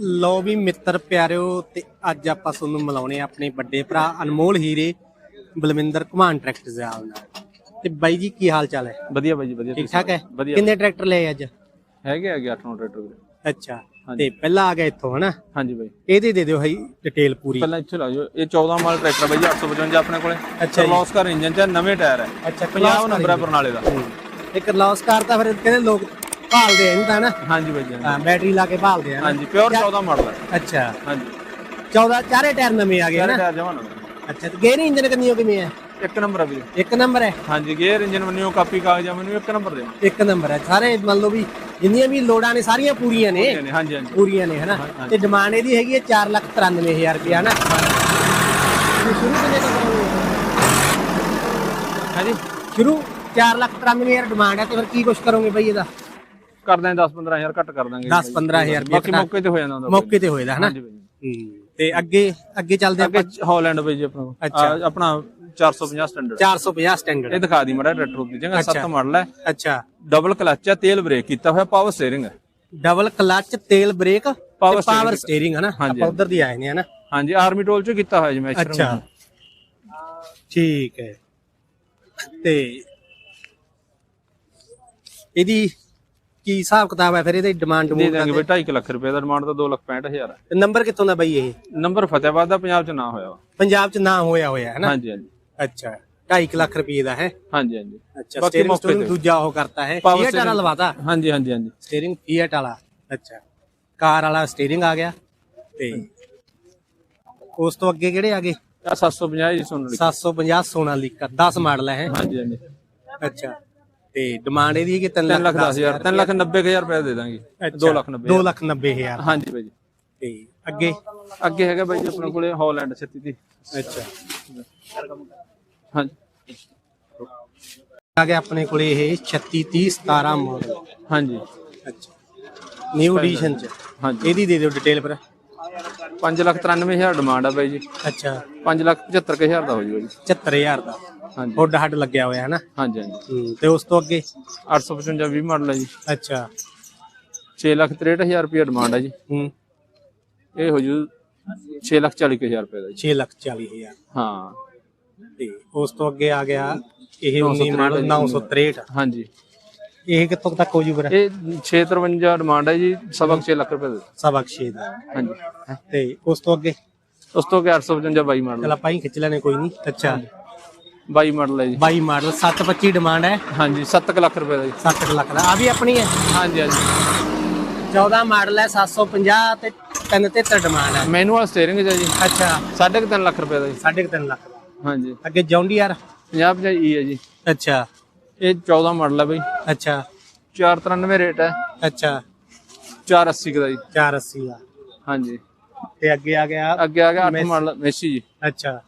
ਲੋ ਵੀ ਮਿੱਤਰ ਪਿਆਰਿਓ ਤੇ ਅੱਜ ਆਪਾਂ ਤੁਹਾਨੂੰ ਮਿਲਾਉਣੇ ਆ ਆਪਣੇ ਵੱਡੇ ਭਰਾ ਅਨਮੋਲ ਹੀਰੇ ਬਲਵਿੰਦਰ ਘੁਮਾਨ ਟਰੈਕਟਰ ਦੇ ਨਾਲ ਤੇ ਬਾਈ ਜੀ ਕੀ ਹਾਲ ਚਾਲ ਹੈ? ਵਧੀਆ ਬਾਈ ਜੀ ਵਧੀਆ ਠੀਕ ਠਾਕ ਹੈ? ਵਧੀਆ। ਕਿੰਨੇ ਟਰੈਕਟਰ ਲਏ ਅੱਜ? ਹੈਗੇ ਹੈਗੇ 8 9 ਟਰੈਕਟਰ ਅੱਛਾ। ਤੇ ਪਹਿਲਾਂ ਆ ਗਿਆ ਇੱਥੋਂ ਹਨਾ? ਹਾਂਜੀ ਬਾਈ। ਇਹਦੇ ਦੇ ਦਿਓ ਹੈ ਡਿਟੇਲ ਪੂਰੀ। ਪਹਿਲਾਂ ਇੱਥੇ ਲਾ ਜਾਓ। ਇਹ 14 ਮਾਡਲ ਟਰੈਕਟਰ ਬਾਈ ਜੀ 855 ਆਪਣੇ ਕੋਲੇ। ਅੱਛਾ ਜੀ। ਕਰਲੋਸਕਰ ਇੰਜਨ ਚ ਨਵੇਂ ਟਾਇਰ ਹੈ ਅੱਛਾ 50 ਨੰਬਰ ਹੈ ਬਰਨਾਲੇ ਦਾ। ਇੱਕ ਲਾਸ ਕਾਰ ਤਾਂ ਫਿਰ ਕਹਿੰਦੇ ਲੋਕ ਭਾਲਦੇ ਆ ਇਹਨੂੰ ਤਾਂ ਨਾ? ਹਾਂਜੀ ਬਾਈ ਜੀ ਹਾਂ ਬੈਟਰੀ ਲਾ ਕੇ ਭਾਲਦੇ ਆ ਨਾ। ਹਾਂਜੀ ਪਿਓਰ 14 ਮਾਡਲ ਹੈ ਅੱਛਾ। ਹਾਂਜੀ। 14 ਚਾਰੇ ਟਾਇਰ ਨਵੇਂ ਆ ਗਏ ਸਾਰੇ ਨਾ? ਟਾਇਰ ਜਮਾ ਨਵੇਂ। ਅੱਛਾ ਤੇ ਗੇਅਰ ਇੰਜਨ ਕਿੰਨੀ ਹੋ ਕਿਵੇਂ ਹੈ ਇੱਕ ਨੰਬਰ ਹੈ ਵੀਰੇ। ਇੱਕ ਨੰਬਰ ਹੈ? ਹਾਂਜੀ ਗੇਅਰ ਇੰਜਨ ਮੰਨਿਓ ਕਾਪੀ ਕਾਗਜ਼ਾਂ ਮੈਨੂੰ ਇੱਕ ਨੰਬਰ ਦੇ ਇੱਕ ਨੰਬਰ ਹੈ। ਸਾਰੇ ਮੰਨ ਲਓ ਵੀ ਜਿੰਨੀਆਂ ਵੀ ਲੋੜਾਂ ਨੇ ਸਾਰੀਆਂ ਪੂਰੀਆਂ ਨੇ। ਹਾਂਜੀ ਹਾਂਜੀ। ਪੂਰੀਆਂ ਨੇ ਹਨਾ? ਤੇ ਡਿਮਾਂਡ ਇਹਦੀ ਹੈਗੀ ਹੈ 493000 ਰੁਪਏ ਹਨਾ? ਤੇ ਸ਼ੁਰੂ ਕਿੰਨੇ ਤੋਂ ਕਰੋਗੇ ਹਾਂਜੀ। ਸ਼ੁਰੂ 493000 ਡਿਮਾਂਡ ਹੈ ਤੇ ਫਿਰ ਕੀ ਕੁਛ ਕਰੋਗੇ ਬਈ ਇਹਦਾ? ਕਰ ਦਾਂਗੇ 10 15000 ਘੱਟ ਕਰ ਦਾਂਗੇ 10 15000 ਰੁਪਏ ਬਾਕੀ ਮੌਕੇ ਤੇ ਹੋ ਜਾਂਦਾ ਹੁੰਦਾ ਮੌਕੇ ਤੇ ਹੋਏਦਾ ਹਨਾ? ਹਾਂਜੀ ਬਾਈ ਜੀ। ਹੂੰ ਤੇ ਅੱਗੇ ਅੱਗੇ ਚੱਲਦੇ ਆਪਾਂ ਹਾਲੈਂਡ ਬਾਈ ਜੀ ਆਪਣਾ। ਆਪਣਾ 450 ਸਟੈਂਡਰਡ 450 ਇਹ ਸਟੈਂਡਰਡ ਦਿਖਾ ਦੀ ਮੜਾ ਟਰੈਕਟਰ ਦੀ ਜਗ੍ਹਾ 7 ਮਾਡਲ ਹੈ। ਅੱਛਾ। ਡਬਲ ਕਲਚ ਹੈ ਤੇਲ ਬ੍ਰੇਕ ਕੀਤਾ ਹੋਇਆ ਪਾਵਰ ਹੈ। ਡਬਲ ਕਲਚ ਤੇਲ ਬ੍ਰੇਕ ਪਾਵਰ ਸਟੀਅਰਿੰਗ ਹਨਾ? ਆਪਾਂ ਉਧਰ ਦੀ ਆਏ ਨੇ ਹਨਾ? ਹਾਂਜੀ ਆਰਮੀ ਟੋਲ ਚ ਕੀਤਾ ਹੋਇਆ ਜੀ ਮੈਂ ਅੱਛਾ। ਠੀਕ ਹੈ। ਤੇ ਇਹਦੀ ਕੀ ਹਿਸਾਬ ਕਿਤਾਬ ਹੈ ਫਿਰ ਇਹਦੀ ਡਿਮਾਂਡ ਦੇ ਦਾਂਗੇ ਬਈ 2.5 ਲੱਖ ਰੁਪਏ ਦਾ ਡਿਮਾਂਡ ਤਾਂ 2 ਲੱਖ 65000 ਹੈ। ਨੰਬਰ ਕਿੱਥੋਂ ਦਾ ਬਈ ਇਹ? ਨੰਬਰ ਫਤਿਆਬਾਦ ਦਾ ਪੰਜਾਬ ਚ ਨਾ ਹੋਇਆ ਵਾ। ਪੰਜਾਬ ਚ ਨਾ ਹੋਇਆ ਹੋਇਆ ਹੈ ਨਾ? ਹਾਂਜੀ ਹਾਂਜੀ। ਅੱਛਾ 2.5 ਲੱਖ ਰੁਪਏ ਦਾ ਹੈ। ਹਾਂਜੀ ਹਾਂਜੀ। ਅੱਛਾ ਬਾਕੀ ਸਟੀਅਰਿੰਗ ਮੌਕੇ ਤੇ। ਦੂਜਾ ਉਹ ਕਰਤਾ ਹੈ। Power ਫੀਐਟ ਵਾਲਾ steering। ਲਵਾਤਾ? ਹਾਂਜੀ ਹਾਂਜੀ ਹਾਂਜੀ। ਸਟੀਅਰਿੰਗ ਫੀਐਟ ਵਾਲਾ। ਅੱਛਾ ਕਾਰ ਵਾਲਾ ਸਟੀਅਰਿੰਗ ਆ ਗਿਆ। ਤੇ ਉਸ ਤੋਂ ਅੱਗੇ ਕਿਹੜੇ ਆ ਗਏ? ਆ 750 ਜੀ ਸੁਣ ਲਈ 750 ਸੋਨਾਲੀਕਾ 10 ਮਾਡਲ ਹੈ ਹਾਂਜੀ ਹਾਂਜੀ। ਅੱਛਾ। ਤੇ ਡਿਮਾਂਡ ਇਹਦੀ ਹੈ ਕਿ 3 3 ਲੱਖ 10000 3 ਲੱਖ 90000 ਰੁਪਏ ਦੇ ਦਾਂਗੇ। 2 ਲੱਖ 90 2 ਲੱਖ 90 ਹਜ਼ਾਰ। ਹਾਂਜੀ ਬਾਈ ਜੀ। ਤੇ ਅੱਗੇ? ਅੱਗੇ ਹੈਗਾ ਬਾਈ ਜੀ ਆਪਣੇ ਕੋਲੇ ਹਾਲੈਂਡ 36 ਦੀ। ਅੱਛਾ। ਹਾਂਜੀ। ਆ ਗਿਆ ਆਪਣੇ ਕੋਲੇ ਇਹ 36 30 17 ਮਾਡਲ ਹਾਂਜੀ। ਅੱਛਾ। ਨਿਊ ਐਡੀਸ਼ਨ ਚ। ਹਾਂਜੀ। ਇਹਦੀ ਦੇ ਦਿਓ ਡਿਟੇਲ ਪਰ 5 ਲੱਖ 93000 ਡਿਮਾਂਡ ਆ ਬਾਈ ਜੀ। ਅੱਛਾ। 5 ਲੱਖ 75000 ਦਾ ਹੋ ਜੂਗਾ ਜੀ। 74000 ਦਾ। ਹਾਂਜੀ। ਹੁੱਡ ਹੱਡ ਲੱਗਿਆ ਹੋਇਆ ਹੈ ਨਾ ਹਾਂਜੀ ਹਾਂਜੀ। ਹੂੰ, ਤੇ ਉਸ ਤੋਂ ਅੱਗੇ? 855 20 ਮਾਡਲ ਹੈ ਜੀ। ਅੱਛਾ। 6 ਲੱਖ 63000 ਰੁਪਏ ਡਿਮਾਂਡ ਹੈ ਜੀ। ਹੂੰ। ਇਹ ਹੋ ਜੂ 6 ਲੱਖ 40000 ਰੁਪਏ ਦਾ ਜੀ। 6 ਲੱਖ 40 ਹਜ਼ਾਰ। ਹਾਂ। ਤੇ ਉਸ ਤੋਂ ਅੱਗੇ ਆ ਗਿਆ ਇਹ 19 ਮਾਡਲ 963 ਹਾਂਜੀ। ਇਹ ਕਿੱਥੋਂ ਤੱਕ ਹੋ ਜੂ ਫਿਰ? ਇਹ 653 ਡਿਮਾਂਡ ਹੈ ਜੀ ਸਬਕ 6 ਲੱਖ ਰੁਪਏ ਦਾ। ਸਵਾ ਕੁ ਛੇ ਦਾ। ਹਾਂਜੀ। ਤੇ ਉਸ ਤੋਂ ਅੱਗੇ? ਉਸ ਤੋਂ ਅੱਗੇ 855 22 ਮਾਡਲ। ਚਲ ਆਪਾਂ ਹੀ ਖਿੱਚ ਲੈਣੇ ਕੋਈ ਨਹੀਂ। ਅੱਛਾ। 22 ਮਾਡਲ ਹੈ ਜੀ। 22 ਮਾਡਲ 725 ਡਿਮਾਂਡ ਹੈ। ਹਾਂਜੀ 7 ਲੱਖ ਰੁਪਏ ਦਾ ਜੀ। 7 ਲੱਖ ਦਾ। ਆ ਵੀ ਆਪਣੀ ਹੈ? ਹਾਂਜੀ ਹਾਂਜੀ। 14 ਮਾਡਲ ਹੈ 750 ਤੇ 373 ਡਿਮਾਂਡ ਹੈ। ਮੈਨੂਅਲ ਸਟੀਅਰਿੰਗ ਹੈ ਜੀ। ਅੱਛਾ। 3.5 ਲੱਖ ਰੁਪਏ ਦਾ ਜੀ। 3.5 ਲੱਖ ਦਾ। ਹਾਂਜੀ। ਅੱਗੇ ਜੌਂਡੀਆਰ 50 50 ਈ ਹੈ ਜੀ। ਅੱਛਾ। ਇਹ 14 ਮਾਡਲ ਹੈ ਬਈ। ਅੱਛਾ। 493 ਰੇਟ ਹੈ। ਅੱਛਾ। 480 ਦਾ ਜੀ। 480 ਦਾ ਹਾਂਜੀ। ਤੇ ਅੱਗੇ ਆ ਗਿਆ ਅੱਗੇ ਆ ਗਿਆ 8 ਮਾਡਲ ਮੈਸੀ ਜੀ। ਅੱਛਾ।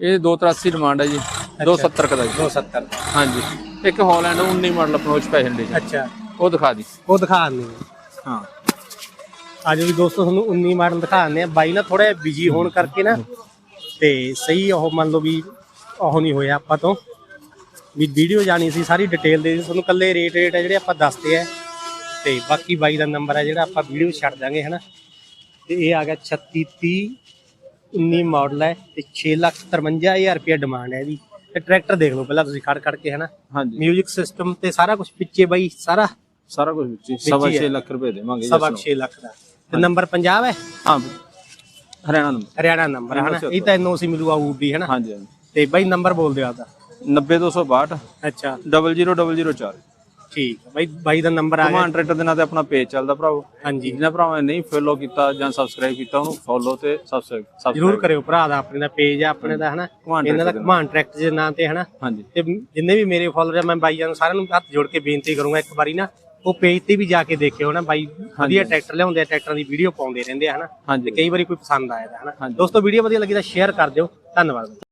ਇਹ 283 ਡਿਮਾਂਡ ਹੈ ਜੀ। 270 ਦਾ ਜੀ। 270 ਦਾ। ਹਾਂਜੀ। ਇੱਕ Holland 19 model approach special D ਅੱਛਾ। ਉਹ ਦਿਖਾ ਦੀ। ਉਹ ਦਿਖਾ ਦਿੰਦੇ ਹਾਂ। ਅੱਜ ਵੀ ਦੋਸਤੋ ਤੁਹਾਨੂੰ 19 ਮਾਡਲ ਦਿਖਾ ਦਿੰਦੇ ਆ। ਬਾਈ ਨਾ ਥੋੜਾ ਬਿਜ਼ੀ ਹੋਣ ਕਰਕੇ ਨਾ ਤੇ ਸਹੀ ਉਹ ਮੰਨ ਲਓ ਵੀ ਉਹ ਨਹੀਂ ਹੋਇਆ ਆਪਾਂ ਤੋਂ। ਵੀ ਵੀਡੀਓ ਜਾਣੀ ਸੀ ਸਾਰੀ ਡਿਟੇਲ ਦੇ ਦਿੱਤੀ ਤੁਹਾਨੂੰ ਕੱਲੇ ਰੇਟ ਰੇਟ ਹੈ ਜਿਹੜੇ ਆਪਾਂ ਦੱਸਦੇ ਆ। ਤੇ ਬਾਕੀ ਬਾਈ ਦਾ ਨੰਬਰ ਹੈ ਜਿਹੜਾ ਆਪਾਂ ਵੀਡੀਓ ਛੱਡ ਦਾਂਗੇ ਹਨਾ। ਤੇ ਇਹ ਆ ਗਿਆ 36 30 19 ਮਾਡਲ ਹੈ ਤੇ 653000 ਰੁਪਏ ਡਿਮਾਂਡ ਹੈ ਇਹਦੀ। ਤੇ ਟਰੈਕਟਰ ਦੇਖ ਲਓ ਪਹਿਲਾਂ ਤੁਸੀਂ ਖੜ ਖੜ ਕੇ ਹਨਾ? ਹਾਂਜੀ। ਮਿਊਜ਼ਿਕ ਸਿਸਟਮ ਤੇ ਸਾਰਾ ਕੁਝ ਪਿੱਛੇ ਬਾਈ ਸਾਰਾ? ਸਾਰਾ ਕੁਝ ਵਿੱਚ ਹੀ ਹੀ ਸਵਾ ਹੈ। 6 ਲੱਖ ਰੁਪਏ ਦੇਵਾਂਗੇ ਜੀ ਸਵਾ ਇਸ ਨੂੰ। 6 ਲੱਖ ਦਾ। ਤੇ ਨੰਬਰ ਪੰਜਾਬ ਹੈ? ਹਾਂ ਹਰਿਆਣਾ ਨੰਬਰ ਹਰਿਆਣਾ ਨੰਬਰ ਹੈ ਹਨਾ ਇਹ ਤਾਂ ਐਨਓਸੀ ਮਿਲੂਗਾ ਊਡੀ ਹੈ ਨਾ ਹਾਂਜੀ ਹਾਂਜੀ। ਤੇ ਬਾਈ ਨੰਬਰ ਬੋਲ ਦਿਓ ਆਪਦਾ। 90262 ਅੱਛਾ। 00004 ਠੀਕ ਹੈ ਬਾਈ ਬਾਈ ਦਾ ਨੰਬਰ ਆ ਗਿਆ। ਕਮਾਂਡ ਟਰੈਕਟਰ ਦੇ ਨਾਂ ਤੇ ਆਪਣਾ ਪੇਜ ਚੱਲਦਾ ਭਰਾਓ ਹਾਂਜੀ। ਜਿਹਨਾਂ ਭਰਾਵਾਂ ਨੇ ਨਹੀਂ ਫੋਲੋ ਕੀਤਾ ਜਾਂ ਸਬਸਕ੍ਰਾਈਬ ਕੀਤਾ ਉਹਨੂੰ ਫੋਲੋ ਤੇ ਸਬਸਕ੍ਰਾਈਬ ਜਰੂਰ ਕਰਿਓ ਭਰਾ ਦਾ ਆਪਣੇ ਦਾ ਪੇਜ ਆ ਆਪਣੇ ਦਾ ਹਨਾ? ਘੁਮਾਣ ਇਹਨਾਂ ਦਾ tractor ਘਮਾਨ ਟਰੈਕਟਰ ਦੇ ਨਾਂ ਤੇ ਹਨਾ? ਹਾਂਜੀ। ਤੇ ਜਿੰਨੇ ਵੀ ਮੇਰੇ ਫਾਲੋਅਰ ਆ ਮੈਂ ਬਾਈਆਂ ਨੂੰ ਸਾਰਿਆਂ ਨੂੰ ਹੱਥ ਜੋੜ ਕੇ ਬੇਨਤੀ ਕਰੂੰਗਾ ਇੱਕ ਵਾਰੀ ਨਾ ਉਹ ਪੇਜ ਤੇ ਵੀ ਜਾ ਕੇ ਦੇਖਿਓ ਨਾ ਬਾਈ। ਵਧੀਆ ਟਰੈਕਟਰ ਲਿਆਉਂਦੇ ਆ ਟਰੈਕਟਰਾਂ ਦੀ ਵੀਡੀਓ ਪਾਉਂਦੇ ਰਹਿੰਦੇ ਆ ਹਨਾ? ਤੇ ਕਈ ਵਾਰੀ ਕੋਈ ਪਸੰਦ ਆਇਆ ਹਨਾ। ਦੋਸਤੋ ਵੀਡੀਓ ਵਧੀਆ ਲੱਗੀ ਤਾਂ ਸ਼ੇਅਰ ਕਰ ਦਿਓ। ਧੰਨਵਾਦ।